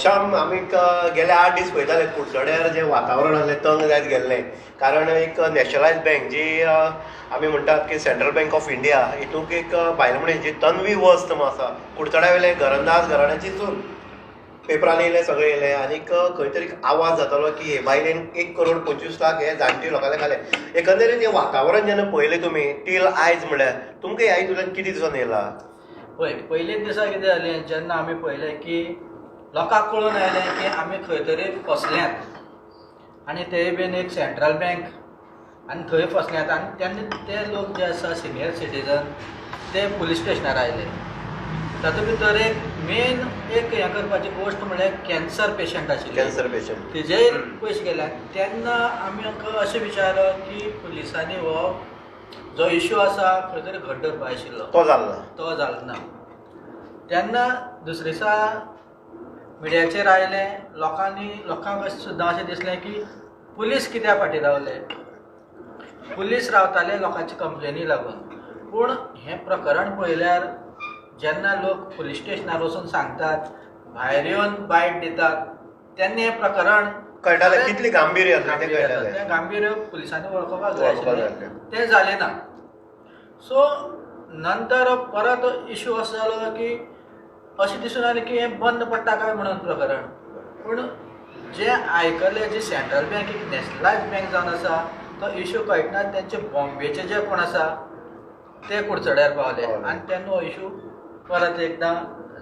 श्याम आमी गेल्या गेले आठ दीस पळयताले कुडचड्यार जें वातावरण आसलें तंग जायत गेल्लें. कारण एक नॅशनलायज बँक जी आमी म्हणटात की सेंट्रल बँक ऑफ इंडिया हितूंत एक बायल मनीस जी तन्वी वस्त म्हणून आसा. कुडचड्या वेले घरंदाज घराण्याची चूल पेपरान येयलें सगळें येयलें आनीक खंय तरी आवाज जातालो की हे बायलेन एक करोड पंचवीस लाख हे जाणटी लोकांक खाले. एकंदरीत हें वातावरण जेन्ना पळयलें तुमी टील आयज म्हणल्यार तुमकां ह्या हितूंतल्यान कितें दिसून येयला? पळय पयलेच दिसा कितें जालें जेन्ना आमी पळयलें की लोकांक कळून आयलें की आमी खंय तरी फसल्यात. आनी ते बीन एक सेंट्रल बँक आनी थंय फसल्यात आनी तेन्ना ते लोक जे आसा सिनियर सिटीजन ते पुलीस स्टेशनार आयले. तातूंत भितर एक मेन एक हें करपाची गोश्ट म्हळ्यार कॅन्सर पेशंट आशिल्ले. कॅन्सर पेशंट तेजेर पयशे गेल्या तेन्ना आमी आमकां अशें विचारलो की पुलिसांनी हो जो इश्यू आसा खंय तरी घट धरपा आशिल्लो. तो जाल्लो. तो जालो ना तेन्ना दुसरे दिसा मिडियाचेर आयलें लोकांनी लोकांक अशें सुद्दां अशें दिसलें की पुलीस कित्याक फाटीं रावले पुलीस रावताले लोकांची कंप्लेनी लागून. पूण हें प्रकरण पळयल्यार जेन्ना लोक पुलीस स्टेशनार वचून सांगतात भायर येवन बायट दितात तेन्ना हें प्रकरण कळटालें कितली गांभीर्य तें गांभीर्य पुलिसांनी वळखोपाक जाय वळखोपाक जाय आशिल्लें. तें जालें ना. सो नंतर परत इश्यू असो जालो की अशें दिसून आलें की हें बंद पडटा काय म्हणून प्रकरण पूण जे आयकले जे सेंट्रल बँक एक नॅशनलायज बँक जावन आसा तो इश्यू कळटना तेंचे बॉम्बेचे जे कोण आसा ते कुडचड्यार पावले. आनी तेन्ना हो इश्यू परत एकदां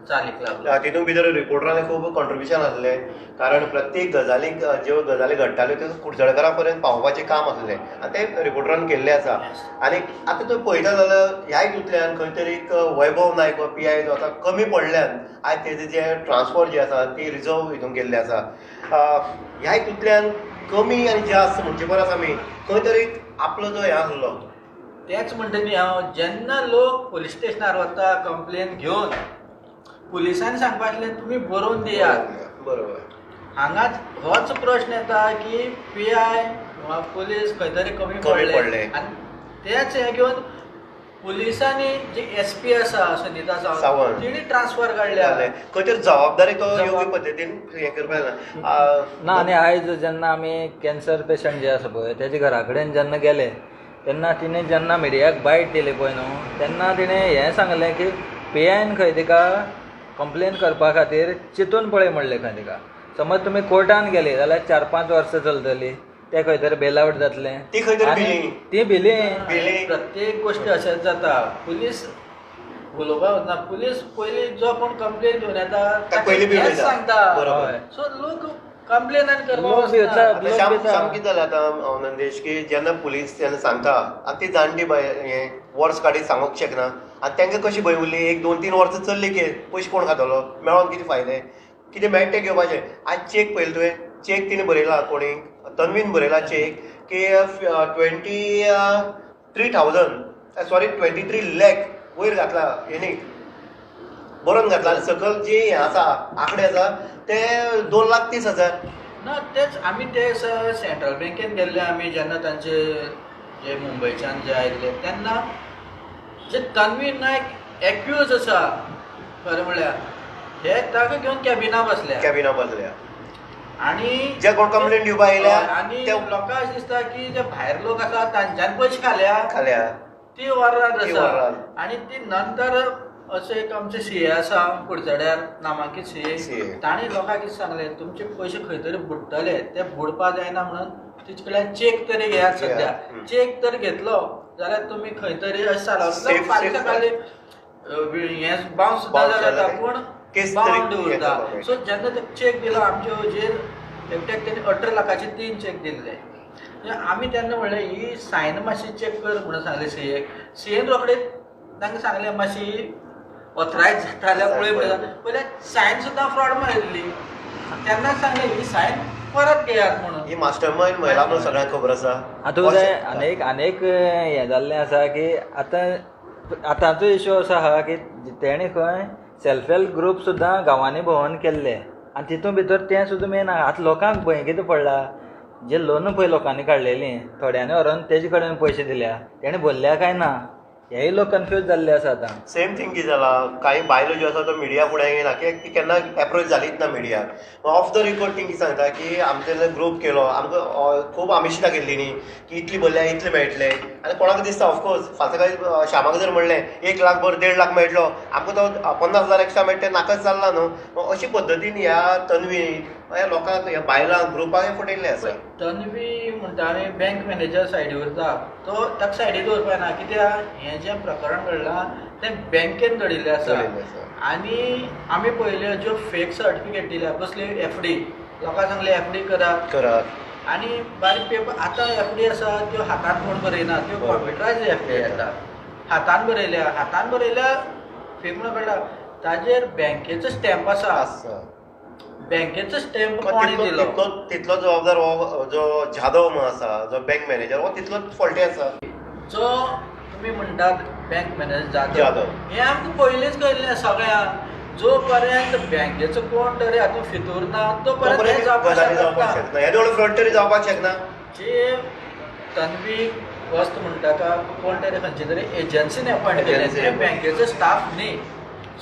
चालीक लागलो. तितून भितर रिपोर्टरांनी खूब कॉन्ट्रिब्युशन आसलें कारण प्रत्येक गजालीक ज्यो गजाली घडटाल्यो त्यो कुडचडेकरां पर्यंत पावोवपाचें काम आसलें आनी तें रिपोर्टरान केल्लें आसा आनी आतां तुमी पळयता जाल्यार ह्या हितूंतल्यान खंय तरी एक वैभव नायक पी आय जो आसा कमी पडल्यान आयज तेजें जें ट्रान्सफर जें आसा ती रिजर्व हितून केल्लें आसा. ह्या हितूंतल्यान कमी आनी जास्त म्हणचे परस आमी खंय तरी आपलो जो हें आसलो. तेच म्हणटनी हांव जेन्ना लोक पुलीस स्टेशनार वता कंप्लेन घेवन पुलिसांनी सांगपा आसलें तुमी बरोवन दियात बरोबर. हांगाच होच प्रश्न येता की पी आय वा पुलीस खंय तरी कमी कमी पडले. पडले. आनी तेच हे घेवन पुलिसांनी जी एस पी आसा सुनीता सावंत. सावंत. तिणी ट्रान्सफर काडल्या जालें खंय तरी जबाबदारी तो जबाब- योग्य पद्दतीन हें करपाक जाय ना. आनी आयज जेन्ना आमी कॅन्सर पेशंट जे आसा पळय तेजे घरा कडेन जेन्ना गेले तेन्ना तिणें जेन्ना मिडियाक बायट दिली पळय न्हू तेन्ना तिणें हें सांगलें की पी आयन खंय तिका कंप्लेन करपा खातीर चिंतून पळय म्हणलें खंय तिका समज तुमी कोर्टान गेली जाल्यार चार पांच वर्सां चलतली ते खंय तरी बेल आवट जातलें ती खंय तरी. ती भिली भिली. प्रत्येक गोष्ट अशेंच जाता पुलीस उलोवपा वचना पुलीस पयली जो कोण कंप्लेन घेवन येता हेंच. सांगता. सो लोक कंप्लेन आनी करपा लोक वचना. भिवता. आतां जालें आतां नंदेश की जेन्ना पुलीस जेन्ना सांगता आनी ती जाणटी बाय हें वर्स काडीत सांगूंक शकना आनी तांकां कशी भंय उरली? एक दोन तीन वर्सां चलली की पयशे कोण खातलो? मेळोन कितें फायदे? कितें मेळटा तें घेवपाचें? आज चेक पयलो तुवें? चेक तिणें बरयला कोणी? तन्वीन बरयला चेक? की twenty three thousand sorry twenty three lakh वयर घातला हेणी. बरोवन घातला. आनी सकयल जे हें आसा आंकडे आसा ते दोन लाख तीस हजार. ना तेच आमी ते सेंट्रल बँकेन गेल्ले आमी जेन्ना तांचे जे मुंबयच्यान जे आयिल्ले तेन्ना जे तन्वी नायक एक्यूज आसा खरें म्हळ्यार हे ताका घेवन कॅबिना बसल्या. कॅबिना बसल्या. आनी जे कोण complaint दिवपा आयल्या, आनी ते- लोकांक अशें दिसता की जे भायर लोक आसा तांच्यान पयशे खाल्या खाल्या ती वरात ती आसा वरात. आणि ती नंतर अशें एक आमचे सीए आसा कुडचड्यार नामांकीत CA. सीए ताणी लोकांक कितें सांगलें तुमचे पयशे खंय तरी बुडटले ते बुडपा जायना म्हणून तिचे कडल्यान चेक तरी घेयात हं. चेक तर घेतलो जाल्यार तुमी खंय तरी अशें सांगलो फाल्यां सकाळी हें सुद्दां जाता पूण येता बाबा. सो जेन्ना ते चेक दिलो आमचे वजेर एकट्याक तेणी अठरा लाखाचे तीन चेक दिल्ले. म्हणजे आमी तेन्ना म्हणलें ही सायन मातशी चेक कर म्हणून सांगलें सीएक सीएन रोखडे तांकां सांगलें मातशी ऑथरायज जाता जाल्यार पळय म्हणून पयले सायन सुद्दां फ्रॉड मारिल्ली तेन्ना सांगलें ही सायन परत घेयात म्हणून. ही मास्टर माइंड महिला म्हणून सगळ्यांक खबर आसा आतां जाय आनीक आनीक हें जाल्लें आसा की आतां आतांचो इश्यू असो आहा की तेणी खंय सेल्फ हेल्प ग्रूप सुद्दां गांवांनी भोंवून केल्ले आनी तितून भितर तें सुद्दां मेन आहा. आतां लोकांक भंय कितें पडला? जे लोन पळय लोकांनी काडलेलीं थोड्यांनी व्हरोन तेजे कडेन पयशे दिल्या. तेणे भरल्या काय ना? हेय लोक कन्फ्यूज जाल्ले आसा आतां. सेम थिंग कितें जाला काही बायलो ज्यो आसा तो मिडिया फुडें येयना कित्याक ती केन्ना एप्रोच जालीच ना मिडियाक ऑफ द रिकॉर्ड थिंग कितें सांगता की आमचे ग्रूप केलो आमकां खूब आमिशी दाखयल्ली न्ही की इतली बोल्ल्या इतले मेळटले आनी कोणाक दिसता ऑफकोर्स फाल्यां सकाळी श्यामाक जर म्हणलें एक लाख भर देड लाख मेळटलो आमकां तो पन्नास हजार एक्स्ट्रा मेळटा तें नाकच जाल्ला न्हू मग अशे पद्दतीन ह्या तन्वी लोकांक ह्या बायलांक ग्रुपाक फटयल्ले आसा तन्वी म्हणटा आमी बँक मॅनेजर सायडी उरता तो ताका सायडीक दवरपा ना कित्याक हें जें प्रकरण घडलां तें बँकेन घडिल्लें आसा. आनी आमी पळयल्यो ज्यो फेक सर्टिफिकेट दिल्या कसली? एफ डी लोकांक सांगले एफ डी करात करात आनी बारीक पेपर आतां एफ डी आसा त्यो हातान कोण बरयना त्यो. कॉम्प्युटरायज एफ डी येता. हातान बरयल्या हातान बरयल्या फेक म्हणून कळटा ताजेर बँकेचो स्टॅम्प आसा आसा बँकेचो स्टॅम्प कोणी तितलो दिलो? तितलो तितलो जबाबदार हो जो जाधव म्हणून आसा जो बँक मॅनेजर हो तितलोच फॉल्टी आसा जो तुमी म्हणटात बँक मॅनेजर जाधव. हें आमकां पयलींच कळिल्लें सगळ्यांक जो पर्यंत बँकेचो कोण तरी हातूंत फितूर ना तो पर्यंत जावपाक शकना. व्हडलो फ्रॉड तरी जावपाक शकना जे तन्वी वस्त म्हणटा का कोण तरी खंयचे तरी एजन्सीन अपॉयंट केले. बँकेचो स्टाफ न्ही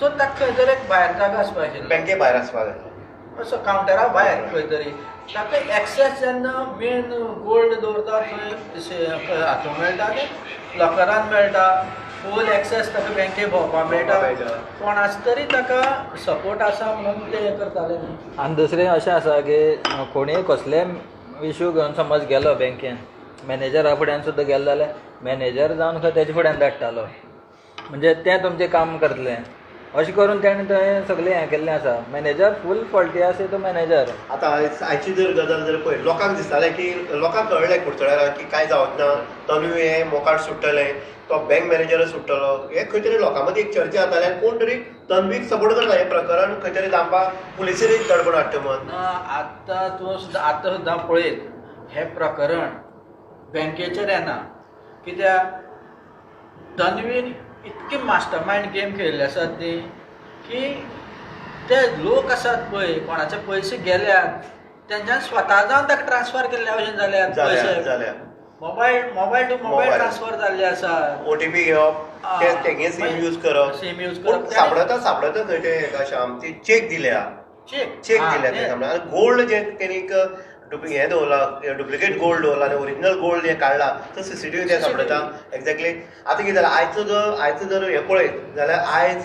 सो ताका खंय तरी भायर जागा आसपाक आशिल्लो बँके भायर आसपाक जाय असो कावंटरा भायर खंय तरी ताका एक्सेस जेन्ना मेन गोल्ड दवरता थंय हातूंत मेळटा आनी लॉकरान मेळटा फूल एक्सेस ताका बँके भोंवपाक मेळटा मेळटा. कोणाच तरी ताका सपोर्ट आसा म्हणून ते हें करताले आनी दुसरें अशें आसा की कोणीय कसलेय इश्यू घेवन समज गेलो बँकेन मॅनेजरा फुड्यान सुद्दां गेलो जाल्यार मॅनेजर जावन खंय तेजे फुड्यान धाडटालो म्हणजे तें तुमचें काम करतलें. अशें करून तेणें थंय सगळें हें केल्लें आसा मॅनेजर फूल फॉल्टी आसा तो मॅनेजर आतां आयज आयची जर गजाल जर पळय लोकांक दिसतालें की लोकांक कळलें कुडचड्यार की काय जावच ना तन्वी हें मोकाट सुट्टलें तो बँक मॅनेजर सुट्टलो हे खंय तरी लोकां मदीं एक चर्चा जाताली आनी कोण तरी तन्वीक सपोर्ट करता हें प्रकरण खंय तरी दामपाक पुलिसेर धडपड हाडटा म्हण आतां तूं सुद्दां आतां सुद्दां पळयत हें प्रकरण बँकेचेर येना कित्याक तन्वीन इतकी मास्टर मायंड गेम खेळिल्ले आसात ती की ते लोक आसात पळय कोणाचे पयशे गेल्यात तेंच्यान स्वता जावन ताका ट्रान्सफर केल्ल्या भशेन जाल्यात जाल्या पयशे mobile mobile to mobile. Transfer जाल्ले आसात ओ टी पी घेवप तेगे सीम यूज करप use पूण करप. सापडता सापडता खंय ते एका शाम ती चेक दिल्या चेक चेक दिल्या गोल्ड जे तेणी डुप्लिक हें दवरला डुप्लिकेट गोल्ड दवरला ओरिजिनल गोल्ड जे काडला तो सीसीटीव्ही ते सापडटा एक्झॅक्टली आतां कितें जालां आयचो जर आयचो जर हें पळयत जाल्यार आयज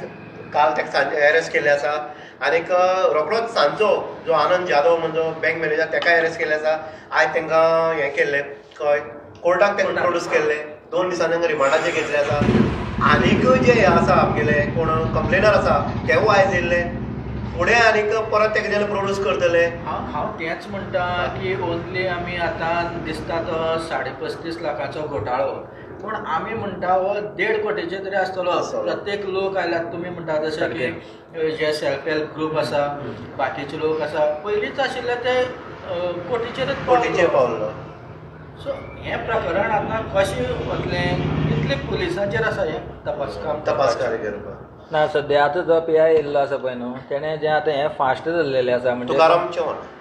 काल ताका सांजे अरेस्ट केल्ले आसा आनीक रोखडोच सांजचो जो आनंद जाधव म्हणजे बँक मॅनेजर ताकाय अरेस्ट केल्ले आसा आयज तांकां हें केल्लें खंय कोर्टाक तांकां. प्रोड्यूस केल्ले दोन दिसांनी तांकां रिमांडाचेर घेतले आसा आनीक जे हे आसा आमगेले कोण कंप्लेनर आसा तेवूय आयज येयल्ले फुडें आनीक परत तेका जेन्ना प्रोड्यूस करतले. हांव हांव तेंच म्हणटा की ओन्ली आमी आतां दिसता तो साडे पस्तीस लाखाचो घोटाळो. पूण आमी म्हणटा हो देड कोटीचे तरी आसतलो. प्रत्येक लोक आयल्यात तुमी म्हणटा जशे की जे सेल्फ हेल्प ग्रूप आसा बाकीचे लोक आसा पयलींच आशिल्ले ते कोटीचेरच कोटीचेर पावलो. पावलो. सो हें प्रकरण आतां कशें वतलें कितले पुलिसांचेर आसा हें तपास काम तपास कार्य करपाक ना सद्या आतां जो पी आय येयल्लो आसा पळय न्हू. तेणें जें आतां हें फास्ट जाल्लेलें आसा म्हणजे तुकाराम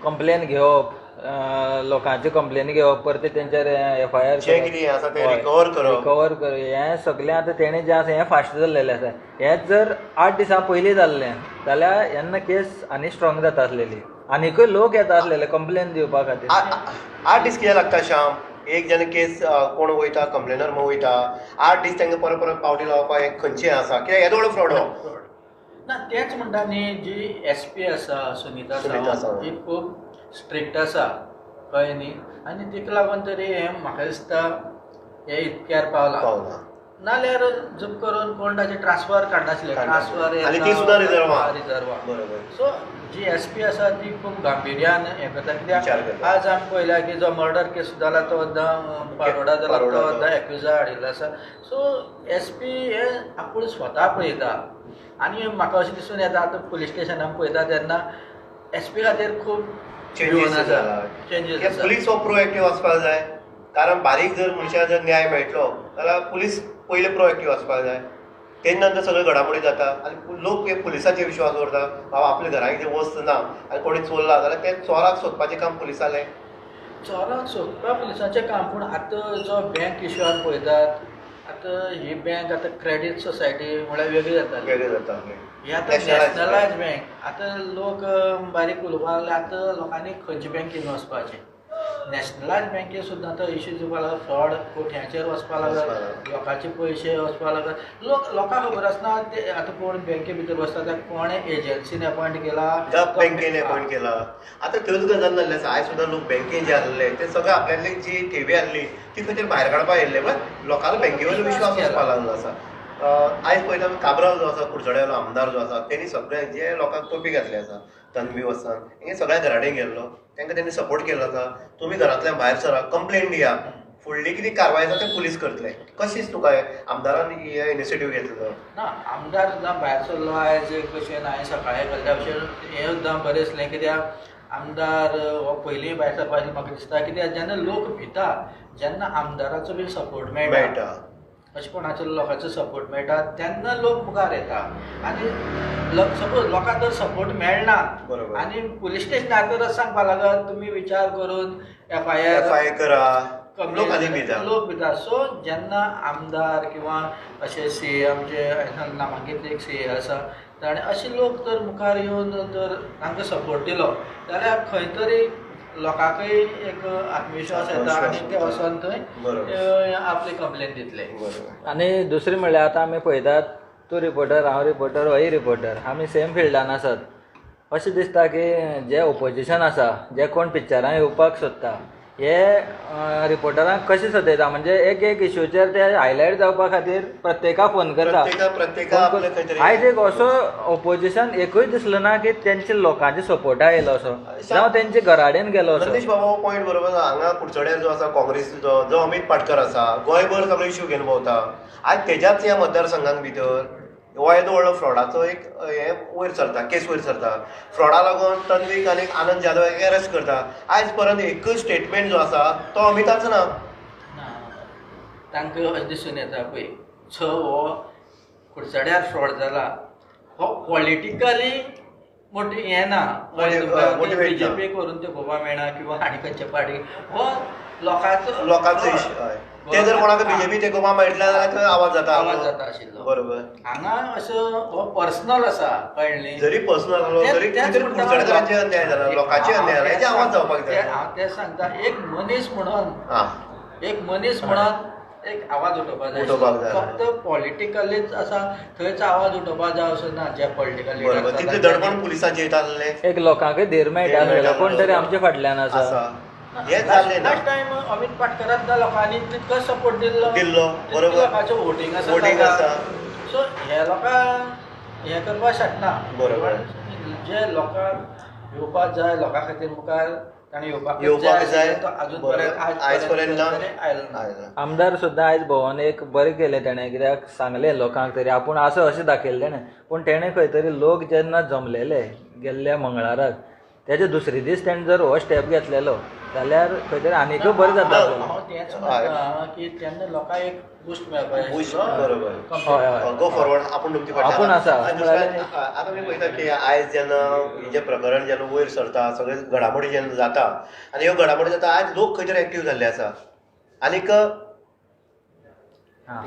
कंप्लेन घेवप अं, लोकांचे कंप्लेनी घेवप परते तेंचेर एफ आय आर जे कितें आसा तें रिकवर करप. रिकवर कर हें सगळें आतां तेणें जें आसा हें फास्ट जाल्लेलें आसा. हेंच जर आठ दिसां पयलीं जाल्लें जाल्यार जेन्ना केस आनी स्ट्रॉंग जाता आसलेली. आनिकूय लोक येता आसलेले कंप्लेन दिवपा खातीर. आ- आ- आठ दीस कितें लागता श्याम? एक जेन्ना केस कोण वयता? कंप्लेनर मग वयता. आठ दीस तांकां परत परत पावटी लावपाक हें खंयचें आसा? कित्याक येदो व्हडलो फ्रॉड हो. ना तेंच म्हणटा न्ही जी एस पी आसा सुनीता सुनीता सावंत. ती खूब स्ट्रिक्ट आसा कळ्ळें न्ही? आनी तिका लागून तरी हें म्हाका दिसता हें इतक्यार पावलां. नाल्यार जप करून कोण ताचे ट्रान्सफर काडनाशिल्ले. ट्रान्सफर. रिजर्वा बरोबर. सो जी एस पी आसा ती खूब गांभिर्यान हें करता कित्याक. आज आमी पळयला की जो मर्डर केस जाला तो सुद्दां अं, पारोडा जाला तो. सुद्दां एक्युजा हाडिल्लो आसा सो एस पी हे आपूण स्वता पळयता आनी म्हाका अशें दिसून येता आतां पुलीस स्टेशनाक पळयता तेन्ना एस पी खातीर खूब चेंजीस आसा. चेंजीस. पुलीस हो प्रोएक्टीव वचपाक जाय कारण बारीक जर मनशाक जर न्याय मेळटलो जाल्यार पुलीस पयले प्रोएक्टीव वचपाक जाय तेन्ना नंतर सगळ्यो घडामोडी जाता आनी लोक हे पुलिसाचेर विश्वास दवरता बाबा आपल्या घरान कितें वस्त ना. आनी कोणी चोरला जाल्यार ते चोराक सोदपाचें काम पुलिसालें चोरांक सोदपा पुलिसाचें काम पूण आतां जो बँक इश्यूआर पळयतात आतां ही बँक आतां क्रेडिट सोसायटी म्हळ्यार वेगळी जाताली वेगळें जाता ही आतां नॅशनलायज बँक आतां लोक बारीक उलोवपाक लागले आतां लोकांनी खंयचे बँकेन वचपाचें नॅशनलायज बँकेन सुद्दां आतां इश्यू जावपा लागला. फ्रॉड कोठ्यांचेर वचपा लागला. लोकांचे पयशे वचपा लागला. लोक लोकांक खबर आसना ते आतां कोण बँके भितर बसता त्या कोणे एजन्सीन अपॉयंट केला? बँकेन अपॉइंट केला. आता त्योच गजाल जाल्ले आसा. आयज सुद्दां लोक बँकेन जे आसले ते सगळे आपल्यातली जी ठेवी आसली ती खंय भायर काडपाक येयल्ले म्हळ्यार लोकांचो बँके वयलो विश्वास वचपाक लागलो आसा. आयज पळयता काबराल जो आसा कुडचड्यालो आमदार जो आसा तेणी सगळे जे लोकांक टोपी घातली आसा तन्वी वचन हे सगळ्या घराडेन गेल्लो. तांकां तेणी सपोर्ट केलो आसा तुमी घरांतल्यान भायर सरा कंप्लेन दिया फुडली कितें कारवाय आसा ते पुलीस करतले. कशीच तुका हे आमदारान हे इनिशिएटीव घेतलो ना आमदार सुद्दां भायर सरलो आयज कशें हांवें सकाळीं केल्ल्या भशेन हें सुद्दां बरें दिसलें कित्याक आमदार हो पयलीं भायर सरपाचें म्हाका दिसता कित्याक जेन्ना लोक भिता जेन्ना आमदाराचो बी सपोर्ट मेळटा अशें कोणाचो लोकांचो सपोर्ट मेळटा तेन्ना लोक मुखार येता आनी सपोज लोकांक जर सपोर्ट मेळना बरोबर. आनी पुलीस स्टेशनार तर सांगपा लागत तुमी विचार करून F I F R I करा. लोक भिता सो जेन्ना आमदार किंवा अशे सी एमचे नामांकीत एक सी ए आसा ताणें अशे लोक जर मुखार येवन जर तांकां सपोर्ट दिलो जाल्यार खंय तरी लोकांकय एक आत्मविश्वास येता आनी ते वचोन थंय आपली कंप्लेन दितले. आनी दुसरी म्हणल्यार आतां आमी पळयतात तूं रिपोर्टर हांव रिपोर्टर होय रिपोर्टर आमी सेम फिल्डान आसात अशें दिसता की जे ओपोजिशन आसा जे कोण पिक्चरां येवपाक सोदता. हे रिपोर्टरांक कशें सदयता? म्हणजे एक एक इश्यूचेर ते हायलायट जावपा खातीर प्रत्येकाक फोन करता. आयज एक असो ओपोजिशन एकूय दिसलो ना की तेंच्या लोकांच्या सपोर्टा येयलो असो. जावं तेंच्या घराडेन गेलो असो. रमेश बाबा हो पॉयंट बरोबर हांगा कुडचड्यार जो आसा काँग्रेसीचो जो अमित पाटकर आसा गोंयभर सगळो इश्यू घेवन भोंवता आज तेज्याच ह्या मतदारसंघांक भितर हो येदो व्हडलो फ्रॉडाचो एक हे वयर सरता केस वयर सरता. फ्रॉडा लागून तन्वीक आनी आनंद जाधव अरेस्ट करता. आयज पर्यंत एकूच स्टेटमेंट जो आसा तो अमिताच ना? तांकां अशें दिसून येता पळय. छ हो कुडचड्यार फ्रॉड जाला. हो पॉलिटिकली मोटी हें ना. motivate ना. बीजेपी करून ते भोवपा मेळना किंवा आनी खंयचे पार्टी. हो लोकांचो लोकांचो इश्यू हय. ते जर कोणाक बीजेपी तेकोवपा मेळटले जाल्यार थंय आवाज जाता. आवाज जाता आशिल्लो बरोबर. हांगा असो हो पर्सनल आसा कळ्ळें जरी पर्सनल आसलो तरी अन्याय जाला अन्याय जाला हेजे आवाज जावपाक जाय हांव ते सांगता एक मनीस म्हणून हां. एक मनीस म्हणून एक आवाज उठोवपाक जाय. फक्त पॉलिटिकलीच आसा थंयच आवाज उठोवपाक जाय असो ना जे पॉलिटिकल दडपण पुलिसांचे येता आसले एक लोकांकय धीर मेळटा धीर मेळटा कोण तरी आमच्या फाटल्यान आसा ना लास्ट टायम अमित पाटकराक त्या लोकांनी तितको सपोर्ट दिल्लो दिल्लो, बरोबर. लोकांचो वोटींग आसा ताका. आसा. सो हे लोकांक हे करपाक शकना बरोबर. जे लोकांक येवपाक जाय लोकां खातीर मुखार. आमदार सुद्दां आयज भोंवन एक बरें केलें तेणें कित्याक सांगलें लोकांक तरी आपूण आसा अशें दाखयलें तेणें पूण तेणें खंय तरी लोक जेन्ना जमलेले गेल्ल्या मंगळाराक तेजे दुसरे दीस तेणें जर हो स्टेप घेतलेलो जाल्यार खंय तरी आनीकय बरें जाता हांव आसलें. हांव तेंच म्हणटा की तेन्ना लोकांक एक बूस्ट मेळपाक गो फॉरवर्ड आपूण तुमचे फाटल्यान आपूण आसा. आतां पळयता की आयज जेन्ना हें जें प्रकरण जेन्ना वयर सरता सगळे घडामोडी जेन्ना जाता आनी ह्यो घडामोडी जाता आयज लोक खंय तरी एक्टीव जाल्ले आसा आनीक हां.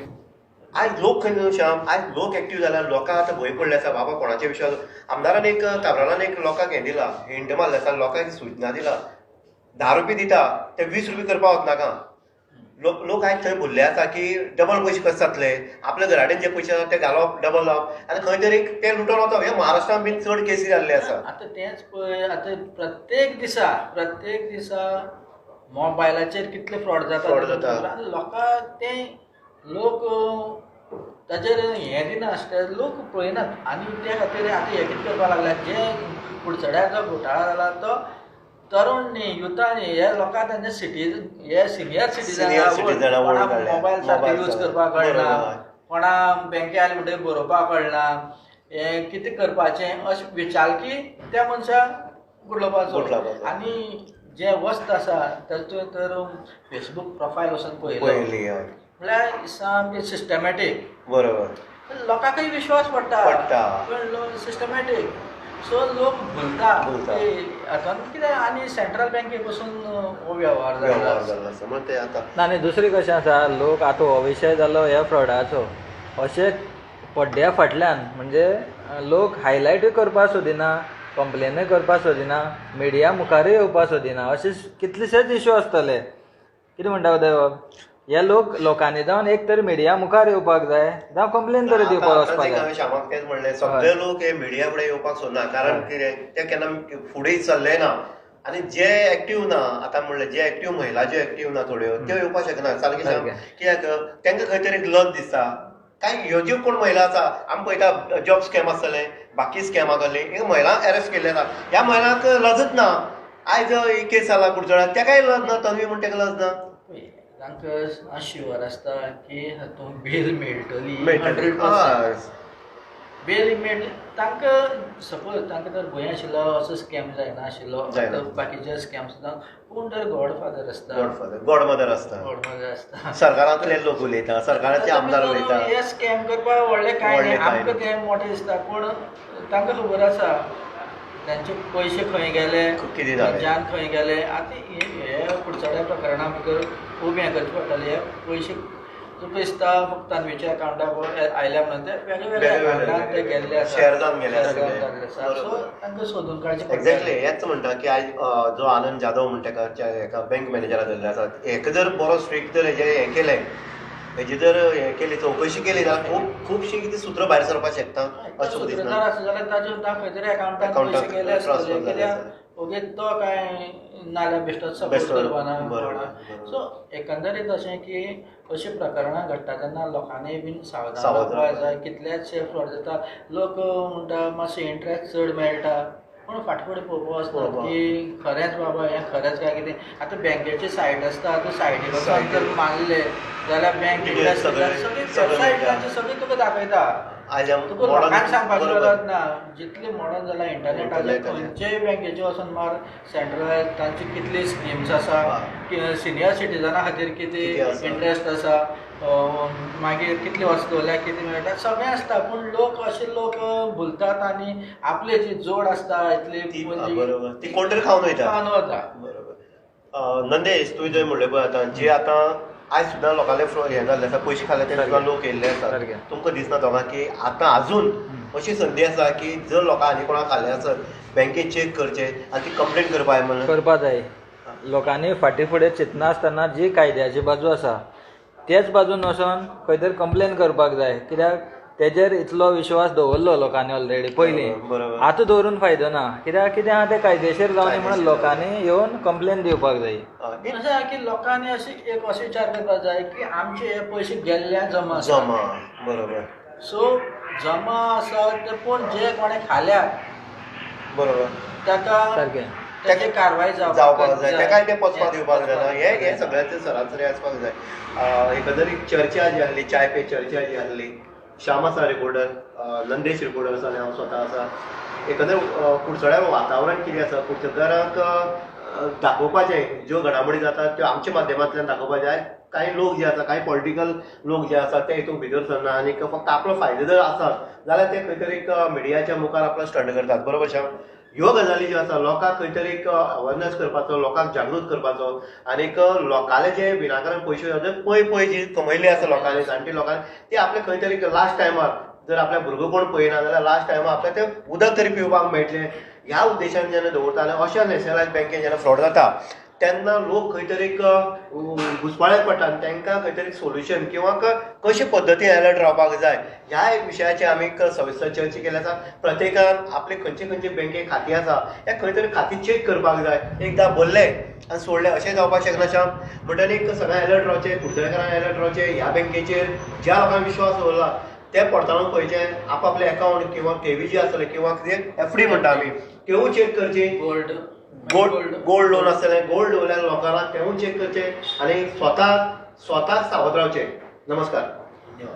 आयज लोक खंय श्याम आयज लोक एक्टीव जाल्यार लोकांक आतां भंय पडले आसा बाबा कोणाचे विश्वास आमदारान एक काब्रालान एक लोकांक हें दिला हिंट मारले आसा लोकांक एक सूचना दिला. धा रुपया दिता ते वीस रुपया करपाक वचनाका लोक लोक आयज थंय भुरले आसा की डबल पयशे कशे जातले? आपल्या घराडेन जे पयशे आसा ते घालप डबल लावप आनी खंय तरी ते लुटोन वचप हे महाराष्ट्रान बीन चड केसी जाल्ले आसा आतां तेंच पळय आतां प्रत्येक दिसा प्रत्येक दिसा मोबायलाचेर कितले फ्रॉड जाता Fraud जाता. आनी लोकांक ते लोक ताचेर हें दिना ते लोक पळयनात आनी त्या खातीर आतां हें कितें करपाक लागल्यात? जे कुडचड्यार जो घोटाळा जाला तो तरुण न्ही हे लोकांक तेन्ना सिटीजन हे सिनियर काडल्या. मोबायल सारको यूज. करपाक कळना. कोणाक बँके आले म्हणटकीर बरोवपाक कळना हें कितें करपाचें अशें विचारकी त्या मनशाक गुडलोवपाचो. आनी जे वस्त आसा तातूंत तर फेसबूक प्रोफायल वचून पळयलो म्हळ्यार सामकें सिस्टमॅटीक बरोबर लोकांकय विश्वास पडटा पडटा. पण सिस्टमॅटीक सो लोक भुलता भुलता. की हातून कितें आनी सेंट्रल बँके पसून हो वेव्हार आसा ते आतां ना आनी दुसरी कशें आसा लोक आतां हो विशय जालो ह्या फ्रॉडाचो. अशे पड्ड्या फाटल्यान म्हणजे अ, लोक हायलायटूय करपाक सोदिना कंप्लेनूय करपाक सोदिना मिडिया मुखारय येवपाक सोदिना. अशे कितलेशेच इश्यू आसतले. कितें म्हणटा उदय बाब हे लोक लोकांनी जावन एक तरी मिडिया मुखार येवपाक जाय. जावं कंप्लेन तरी दिवपाक वचपाक जाय. श्यामाक तेच म्हणलें सगळे लोक हे मिडिया फुडें येवपाक सोदना कारण कितें ते केन्ना फुडें चल्ले ना. आनी जे एक्टीव ना आतां म्हणलें जे एक्टीव महिला ज्यो एक्टीव ना थोड्यो त्यो येवपाक शकना. सारकें सांग. कित्याक तांकां खंय तरी लज दिसता. काय ह्यो ज्यो कोण महिला आसा? आमी पळयता जॉब स्कॅम आसतले बाकी स्कॅमाक आसली एक महिला अरेस्ट केल्ले आसा. ह्या महिलांक लजच ना. आयज केस जाला कुडचड्यात तेकाय लज ना? तन्वी म्हण ताका लज ना. तांकां शुअर आसता की हातूंत बेल मेळटली. हंड्रेड. बेल मेळ तांकां सपोज तांकां जर गोंय आशिल्लो असो स्कॅम जायना आशिल्लो बाकीचे स्कॅम सुद्दां पूण जर गॉडफादर आसता गॉडफादर गॉडमदर आसता गॉडमदर आसता सरकारांतले लोक उलयता सरकारांतले आमदार उलयता हे स्कॅम करपाक व्हडलें कांय न्ही. आमकां. तें मोटें दिसता. पूण तांकां खबर आसा. तांचे पयशे खंय गेले? कितें जालें. जान खंय गेले? आतां हे कुडचड्या प्रकरणा भितर खूब हें करचें पडटलें हे पयशे दिसता फक्त तन्वीच्या अकाउंटाक आयल्या म्हणून ते वेगळे वेगळे वेगळे वेगळे अकाउंटात ते गेल्ले गेले. जाल्ले तांकां सोदून काडचें एक्झॅक्टली हेच म्हणटा की आयज जो आनंद जाधव म्हणटा तेका हेका बँक मॅनेजरा धरले आसा हेका जर बरो स्ट्रिक्ट जर हेजे हें केलें हेजी जर हें केली चवकशी केली जाल्यार खूब खुबशीं कितें सुत्रां भायर सरपाक शकता अशें आसा जाल्यार ताजे सुद्दां खंय तरी Accountant पयशे गेले आसतले कित्याक तो काय नाल्यार बेश्टोच सपोर्ट बेश्टो, करपाना. सो एकंदरीत अशें की अशी प्रकरणां घडटा तेन्ना लोकांनी बीन सावधान रावपाक जाय कितलेशे फ्रॉड जाता लोक म्हणटा मातशें इंट्रस्ट चड मेळटा पूण फाटफुडें पळोवपाक आसता. की खरेंच बाबा हें खरेंच काय कितें आतां बँकेची सायट आसता तूं सायटी वचून. जर मारले जाल्यार बँक डिटेल्स सगळे- सगळी सगळे वेबसायट मेळटा. तांची सगळी तुका दाखयता तुका लोकांक सांगपाची बरोबर. गरज ना जितले मॉडर्न जाला इंटरनेटाचेर इंटरनेटाचेर. खंयच्याय बँकेचे वचून मार सेंट्रल तांची कितली स्किम्स आसा सिनियर सिटीजना खातीर कितें. इंट्रस्ट आसा मागीर कितली वस्तू जाल्यार कितें मेळटा सगळें आसता पूण लोक अशे लोक भुलतात आनी आपली जी जोड आसता इतली ती बरोबर ती कोण तरी खावन वयता खावन वता बरोबर नंदेश तुवें जंय म्हणलें पळय आतां जे आतां आयज सुद्दां लोकांले हें जाल्ले आसा पयशे खाल्ले ते सुद्दां लोक येयल्ले सारकें. तुमकां दिसना दोगां की आतां आजून अशी संदी आसा की जर लोकां आनी कोणाक खाल्ले आसत बँकेत चेक करचे आनी ती कंप्लेन करपाक जाय म्हणून. करपा जाय. लोकांनी फाटी फुडें चिंतना आसतना जी कायद्याची बाजू आसा तेच बाजून वचोन खंय तरी कंप्लेन करपाक जाय. कित्याक? तेजेर इतलो विश्वास दवरलो लोकांनी ऑलरेडी पयलीं बरोबर. आतां दवरून फायदो ना. कित्याक कितें आहा तें कायदेशीर जावनी म्हणून लोकांनी येवन कंप्लेन दिवपाक जाय. अशें आहा की लोकांनी अशी एक असो विचार करपाक जाय की आमचे हे पयशे गेल्ल्या जमा. जमा बरोबर. सो जमा आसा ते पूण जे कोणें खाल्यात बरोबर. ताका सारकें त्याची कारवाई जावपाक जाय. तेकाय ते पचपाक दिवपाक जायना हे हे जाय सगळ्याचे सरासरी आसपाक जाय. एकंदरीत चर्चा जी आहली चाय पे चर्चा जी आहली श्याम आसा रिपोर्टर नंदेश रिपोर्टर आसा हांव स्वता आसा एकंदर अ, कुडचड्या वातावरण कितें आसा कुडचडकारांक दाखोवपाचें ज्यो घडामोडी जातात त्यो आमच्या माध्यमांतल्यान दाखोवपाचें आयज कांय लोक जे आसा कांय पॉलिटिकल लोक जे आसा ते हितून भितर सरना आनी फक्त आपलो फायदो जर आसा जाल्यार ते खंय तरी एक मिडियाच्या मुखार आपलो स्टंट करतात. बरोबर श्याम? ह्यो गजाली ज्यो आसा लोकांक खंय तरी एक अवेरनेस करपाचो लोकांक जागृत करपाचो आनीक लोकांले जे विनाकारण पयशे जाता पय पय जी कमयल्ली आसा लोकांनी जाणटी लोकांनी ती आपले खंय तरी लास्ट टायमार जर आपल्या भुरगो कोण पळयना जाल्यार लास्ट टायमार आपल्याक ते उदक तरी पिवपाक मेळटलें. ह्या उद्देशान जेन्ना दवरता जाल्यार अशा नॅशनलायज बँकेन जेन्ना फ्रॉड जाता. तेन्ना लोक खंय तरी एक घुसपाळ्यात पडटा आनी तांकां खंय तरी सोल्युशन किंवा कशे पद्दतीन अलर्ट रावपाक जाय ह्या एक विशयाचेर आमी एक सविस्तर चर्चा केली आसा प्रत्येकान आपले खंयचे खंयचे बँकेक खाती आसा हे खंय तरी खाती चेक करपाक जाय. एकदां भरले आनी सोडले अशें जावपाक शकना श्याम एक सगळ्यांक अलर्ट रावचे कुडचडेकारांक अलर्ट रावचे ह्या बँकेचेर ज्या लोकांक विश्वास दवरला ते पडताळून पळयचे. आपापले अकाउंट किंवा ठेवी जी आसतले किंवा कितें एफ डी म्हणटा आमी त्यो चेक करची. गोल्ड गोल्ड गोल्ड लोन आसतले गोल्ड लोन लोकांना तेवूय चेक करचे आणि स्वतः स्वतः सावध रावचे नमस्कार.